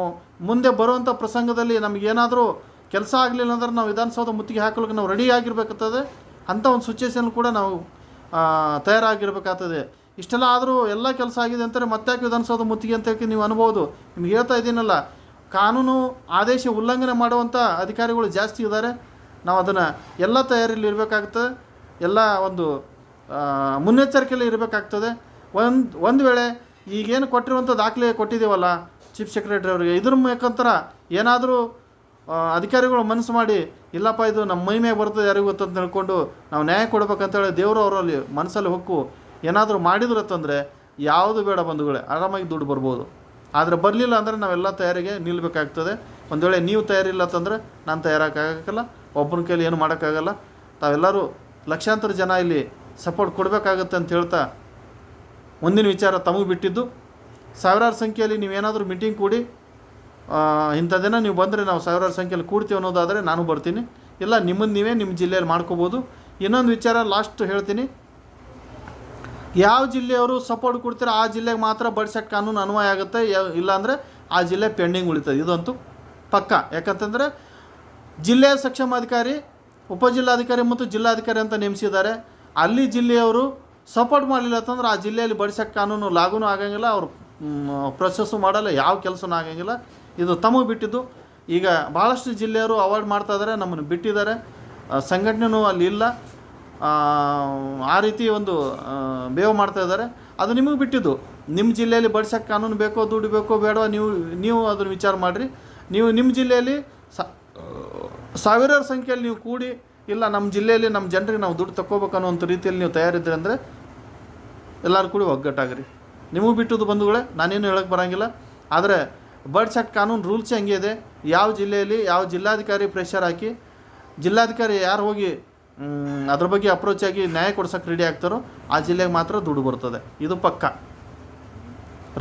ಮುಂದೆ ಬರುವಂಥ ಪ್ರಸಂಗದಲ್ಲಿ ನಮಗೇನಾದರೂ ಕೆಲಸ ಆಗಲಿಲ್ಲ ಅಂದ್ರೆ ನಾವು ವಿಧಾನಸೌಧ ಮುತ್ತಿಗೆ ಹಾಕಲಿಕ್ಕೆ ನಾವು ರೆಡಿ ಆಗಿರ್ಬೇಕಾಗ್ತದೆ. ಅಂಥ ಒಂದು ಸಿಚುವೇಶನ್ ಕೂಡ ನಾವು ತಯಾರಾಗಿರ್ಬೇಕಾಗ್ತದೆ. ಇಷ್ಟೆಲ್ಲ ಆದರೂ ಎಲ್ಲ ಕೆಲಸ ಆಗಿದೆ ಅಂತಾರೆ, ಮತ್ತೆ ಯಾಕೆ ವಿಧಾನಸೌಧ ಮುತ್ತಿಗೆ ಅಂತ ಹೇಳಿ ನೀವು ಅನ್ಬೋದು. ನಿಮ್ಗೆ ಹೇಳ್ತಾ ಇದ್ದೀನಲ್ಲ, ಕಾನೂನು ಆದೇಶ ಉಲ್ಲಂಘನೆ ಮಾಡುವಂಥ ಅಧಿಕಾರಿಗಳು ಜಾಸ್ತಿ ಇದ್ದಾರೆ. ನಾವು ಅದನ್ನು ಎಲ್ಲ ತಯಾರಿಯಲ್ಲಿ ಇರಬೇಕಾಗ್ತದೆ. ಎಲ್ಲ ಒಂದು ಮುನ್ನೆಚ್ಚರಿಕೆಯಲ್ಲಿ ಇರಬೇಕಾಗ್ತದೆ. ಒಂದು ಒಂದು ವೇಳೆ ಈಗೇನು ಕೊಟ್ಟಿರುವಂಥ ದಾಖಲೆ ಕೊಟ್ಟಿದ್ದೀವಲ್ಲ ಚೀಫ್ ಸೆಕ್ರೆಟರಿ ಅವರಿಗೆ, ಇದ್ರ ಮುಖಾಂತರ ಏನಾದರೂ ಅಧಿಕಾರಿಗಳು ಮನಸ್ಸು ಮಾಡಿ, ಇಲ್ಲಪ್ಪ, ಇದು ನಮ್ಮ ಮೈ ಮೇಲೆ ಬರ್ತದೆ ಯಾರಿಗೂ ಗೊತ್ತಂತ ತಿಳ್ಕೊಂಡು ನಾವು ನ್ಯಾಯ ಕೊಡ್ಬೇಕಂತೇಳಿ ದೇವರು ಅವರಲ್ಲಿ ಮನಸ್ಸಲ್ಲಿ ಹೊಕ್ಕು. ಏನಾದರೂ ಮಾಡಿದ್ರತ್ತಂದರೆ ಯಾವುದು ಬೇಡ ಬಂಧುಗಳೇ, ಆರಾಮಾಗಿ ದುಡ್ಡು ಬರ್ಬೋದು. ಆದರೆ ಬರಲಿಲ್ಲ ಅಂದರೆ ನಾವೆಲ್ಲ ತಯಾರಿಗೆ ನಿಲ್ಲಬೇಕಾಗ್ತದೆ ಒಂದು ವೇಳೆ ನೀವು ತಯಾರಿಲ್ಲ ಅಂತಂದರೆ ನಾನು ತಯಾರಾಗಕ್ಕಾಗಲ್ಲ ಒಬ್ಬನ ಕೈಲಿ ಏನು ಮಾಡೋಕ್ಕಾಗಲ್ಲ. ತಾವೆಲ್ಲರೂ ಲಕ್ಷಾಂತರ ಜನ ಇಲ್ಲಿ ಸಪೋರ್ಟ್ ಕೊಡಬೇಕಾಗತ್ತೆ ಅಂತ ಹೇಳ್ತಾ ಮುಂದಿನ ವಿಚಾರ ತಮಗೆ ಬಿಟ್ಟಿದ್ದು. ಸಾವಿರಾರು ಸಂಖ್ಯೆಯಲ್ಲಿ ನೀವೇನಾದರೂ ಮೀಟಿಂಗ್ ಕೂಡಿ ಇಂಥ ದಿನ ನೀವು ಬಂದರೆ ನಾವು ಸಾವಿರಾರು ಸಂಖ್ಯೆಯಲ್ಲಿ ಕೂಡ್ತೀವಿ ಅನ್ನೋದಾದರೆ ನಾನು ಬರ್ತೀನಿ. ಇಲ್ಲ ನಿಮ್ಮನ್ನು ನೀವೇ ನಿಮ್ಮ ಜಿಲ್ಲೆಯಲ್ಲಿ ಮಾಡ್ಕೋಬೋದು. ಇನ್ನೊಂದು ವಿಚಾರ ಲಾಸ್ಟ್ ಹೇಳ್ತೀನಿ. ಯಾವ ಜಿಲ್ಲೆಯವರು ಸಪೋರ್ಟ್ ಕೊಡ್ತೀರೋ ಆ ಜಿಲ್ಲೆಗೆ ಮಾತ್ರ ಬಡ್ಸೆಟ್ ಕಾನೂನು ಅನ್ವಯ ಆಗುತ್ತೆ. ಇಲ್ಲಾಂದರೆ ಆ ಜಿಲ್ಲೆ ಪೆಂಡಿಂಗ್ ಉಳಿತದೆ. ಇದಂತೂ ಪಕ್ಕ. ಯಾಕಂತಂದರೆ ಜಿಲ್ಲೆಯ ಸಕ್ಷಮಾಧಿಕಾರಿ ಉಪಜಿಲ್ಲಾಧಿಕಾರಿ ಮತ್ತು ಜಿಲ್ಲಾಧಿಕಾರಿ ಅಂತ ನೇಮಿಸಿದ್ದಾರೆ. ಅಲ್ಲಿ ಜಿಲ್ಲೆಯವರು ಸಪೋರ್ಟ್ ಮಾಡಲಿಲ್ಲ ಅಂತಂದ್ರೆ ಆ ಜಿಲ್ಲೆಯಲ್ಲಿ ಬಡಿಸಕ್ಕೆ ಕಾನೂನು ಲಾಗೂ ಆಗಂಗಿಲ್ಲ. ಅವರು ಪ್ರೊಸೆಸ್ಸು ಮಾಡಲ್ಲ. ಯಾವ ಕೆಲಸನೂ ಆಗಂಗಿಲ್ಲ. ಇದು ತಮಗೆ ಬಿಟ್ಟಿದ್ದು. ಈಗ ಭಾಳಷ್ಟು ಜಿಲ್ಲೆಯವರು ಅವಾಯ್ಡ್ ಮಾಡ್ತಾ ಇದ್ದಾರೆ ನಮ್ಮನ್ನು ಬಿಟ್ಟಿದ್ದಾರೆ. ಸಂಘಟನೆನೂ ಅಲ್ಲಿ ಇಲ್ಲ. ಆ, ರೀತಿ ಒಂದು ಬೇವ್ ಮಾಡ್ತಾ ಇದ್ದಾರೆ ಅದು ನಿಮಗೆ ಬಿಟ್ಟಿದ್ದು. ನಿಮ್ಮ ಜಿಲ್ಲೆಯಲ್ಲಿ ಬಡ್ಸೋಕ್ಕೆ ಕಾನೂನು ಬೇಕೋ ದುಡ್ಡು ಬೇಕೋ ಬೇಡವಾ ನೀವು ನೀವು ಅದನ್ನು ವಿಚಾರ ಮಾಡಿರಿ. ನೀವು ನಿಮ್ಮ ಜಿಲ್ಲೆಯಲ್ಲಿ ಸಾವಿರಾರು ಸಂಖ್ಯೆಯಲ್ಲಿ ನೀವು ಕೂಡಿ ಇಲ್ಲ ನಮ್ಮ ಜಿಲ್ಲೆಯಲ್ಲಿ ನಮ್ಮ ಜನರಿಗೆ ನಾವು ದುಡ್ಡು ತಗೋಬೇಕು ಅನ್ನೋಂಥ ರೀತಿಯಲ್ಲಿ ನೀವು ತಯಾರಿದ್ರಿ ಅಂದರೆ ಎಲ್ಲರೂ ಕೂಡಿ ಒಗ್ಗಟ್ಟಾಗ್ರಿ. ನಿಮಗೂ ಬಿಟ್ಟಿದ್ದು ಬಂಧುಗಳೇ ನಾನೇನು ಹೇಳೋಕ್ಕೆ ಬರೋಂಗಿಲ್ಲ. ಆದರೆ ಬರ್ಡ್ ಆ್ಯಕ್ಟ್ ಕಾನೂನು ರೂಲ್ಸ್ ಹೆಂಗೆ ಇದೆ? ಯಾವ ಜಿಲ್ಲೆಯಲ್ಲಿ ಯಾವ ಜಿಲ್ಲಾಧಿಕಾರಿ ಪ್ರೆಷರ್ ಹಾಕಿ ಜಿಲ್ಲಾಧಿಕಾರಿ ಯಾರು ಹೋಗಿ ಅದ್ರ ಬಗ್ಗೆ ಅಪ್ರೋಚ್ ಆಗಿ ನ್ಯಾಯ ಕೊಡ್ಸೋಕೆ ರೆಡಿ ಆಗ್ತಾರೋ ಆ ಜಿಲ್ಲೆಗೆ ಮಾತ್ರ ದುಡ್ಡು ಬರ್ತದೆ. ಇದು ಪಕ್ಕ.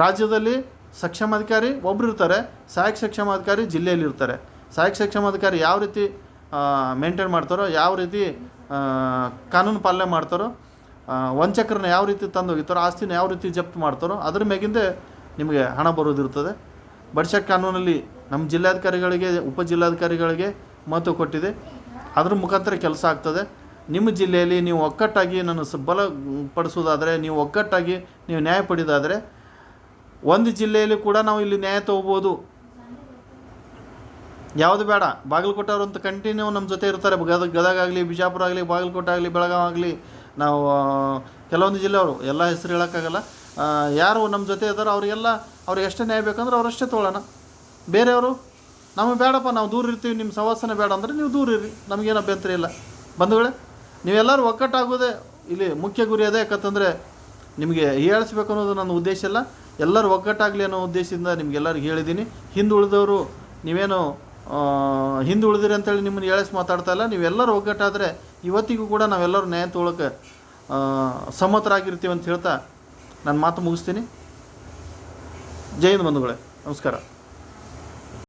ರಾಜ್ಯದಲ್ಲಿ ಸಕ್ಷಮಾಧಿಕಾರಿ ಒಬ್ರು ಇರ್ತಾರೆ, ಸಹಾಯಕ ಸಕ್ಷಮಾಧಿಕಾರಿ ಜಿಲ್ಲೆಯಲ್ಲಿ ಇರ್ತಾರೆ. ಸಹಾಯಕ ಸಕ್ಷಮಾಧಿಕಾರಿ ಯಾವ ರೀತಿ ಮೇಂಟೈನ್ ಮಾಡ್ತಾರೋ, ಯಾವ ರೀತಿ ಕಾನೂನು ಪಾಲನೆ ಮಾಡ್ತಾರೋ ವಂಚಕರನ್ನ ಯಾವ ರೀತಿ ತಂದು ಹೋಗಿತ್ತಾರೋ ಆಸ್ತಿನ ಯಾವ ರೀತಿ ಜಪ್ತು ಮಾಡ್ತಾರೋ, ಅದ್ರ ಮ್ಯಾಗಿಂದ ನಿಮಗೆ ಹಣ ಬರೋದಿರ್ತದೆ. ಬಡ್ಸೆಟ್ ಕಾನೂನಲ್ಲಿ ನಮ್ಮ ಜಿಲ್ಲಾಧಿಕಾರಿಗಳಿಗೆ, ಉಪ ಜಿಲ್ಲಾಧಿಕಾರಿಗಳಿಗೆ ಮಹತ್ವ ಕೊಟ್ಟಿದೆ. ಅದ್ರ ಮುಖಾಂತರ ಕೆಲಸ ಆಗ್ತದೆ. ನಿಮ್ಮ ಜಿಲ್ಲೆಯಲ್ಲಿ ನೀವು ಒಕ್ಕಟ್ಟಾಗಿ ನನ್ನ ಬಲ ಪಡಿಸೋದಾದರೆ ನೀವು ಒಕ್ಕಟ್ಟಾಗಿ ನೀವು ನ್ಯಾಯ ಪಡೆಯೋದಾದರೆ ಒಂದು ಜಿಲ್ಲೆಯಲ್ಲಿ ಕೂಡ ನಾವು ಇಲ್ಲಿ ನ್ಯಾಯ ತಗೋಬೋದು. ಯಾವುದು ಬೇಡ. ಬಾಗಲಕೋಟೆ ಅವರು ಅಂತ ಕಂಟಿನ್ಯೂ ನಮ್ಮ ಜೊತೆ ಇರ್ತಾರೆ. ಗದಗ ಗದಗ ಆಗಲಿ, ಬಿಜಾಪುರ ಆಗಲಿ, ಬಾಗಲಕೋಟೆ ಆಗಲಿ ಬೆಳಗಾವಿ ಆಗಲಿ, ನಾವು ಕೆಲವೊಂದು ಜಿಲ್ಲೆಯವರು, ಎಲ್ಲ ಹೆಸರು ಹೇಳೋಕ್ಕಾಗಲ್ಲ. ಯಾರು ನಮ್ಮ ಜೊತೆ ಇದ್ದಾರೋ ಅವರಿಗೆಲ್ಲ ಅವ್ರಿಗೆ ಎಷ್ಟೇ ನ್ಯಾಯ ಬೇಕಂದ್ರೆ ಅವರಷ್ಟೇ ತೊಗೊಳ್ಳೋಣ. ಬೇರೆಯವರು, ನಮಗೆ ಬೇಡಪ್ಪ, ನಾವು ದೂರ ಇರ್ತೀವಿ, ನಿಮ್ಮ ಸವಾಸನೆ ಬೇಡ ಅಂದರೆ ನೀವು ದೂರ ಇರ್ರಿ ನಮಗೇನು ಅಭ್ಯಂತರ ಇಲ್ಲ. ಬಂಧುಗಳೇ, ನೀವೆಲ್ಲರೂ ಒಗ್ಗಟ್ಟಾಗೋದೇ ಇಲ್ಲಿ ಮುಖ್ಯ ಗುರಿ ಅದೇ, ಯಾಕಂತಂದರೆ ನಿಮಗೆ ಹೇಳಿಸ್ಬೇಕು ಅನ್ನೋದು ನನ್ನ ಉದ್ದೇಶ ಇಲ್ಲ. ಎಲ್ಲರೂ ಒಗ್ಗಟ್ಟಾಗಲಿ ಅನ್ನೋ ಉದ್ದೇಶದಿಂದ ನಿಮಗೆಲ್ಲರಿಗೂ ಹೇಳಿದ್ದೀನಿ. ಹಿಂದೆ ಉಳಿದವರು, ನೀವೇನು ಹಿಂದೆ ಉಳಿದಿರಿ ಅಂತೇಳಿ ನಿಮ್ಮನ್ನು ಹೇಳಿಸಿ ಮಾತಾಡ್ತಾ ಇಲ್ಲ. ನೀವೆಲ್ಲರೂ ಒಗ್ಗಟ್ಟಾದರೆ ಇವತ್ತಿಗೂ ಕೂಡ ನಾವೆಲ್ಲರೂ ನ್ಯಾಯ ತೊಗೊಳಕ್ಕೆ ಸಮ್ಮತರಾಗಿರ್ತೀವಿ ಅಂತ ಹೇಳ್ತಾ ನಾನು ಮಾತು ಮುಗಿಸ್ತೀನಿ. ಜೈನ್ ಬಂಧುಗಳೇ. ನಮಸ್ಕಾರ.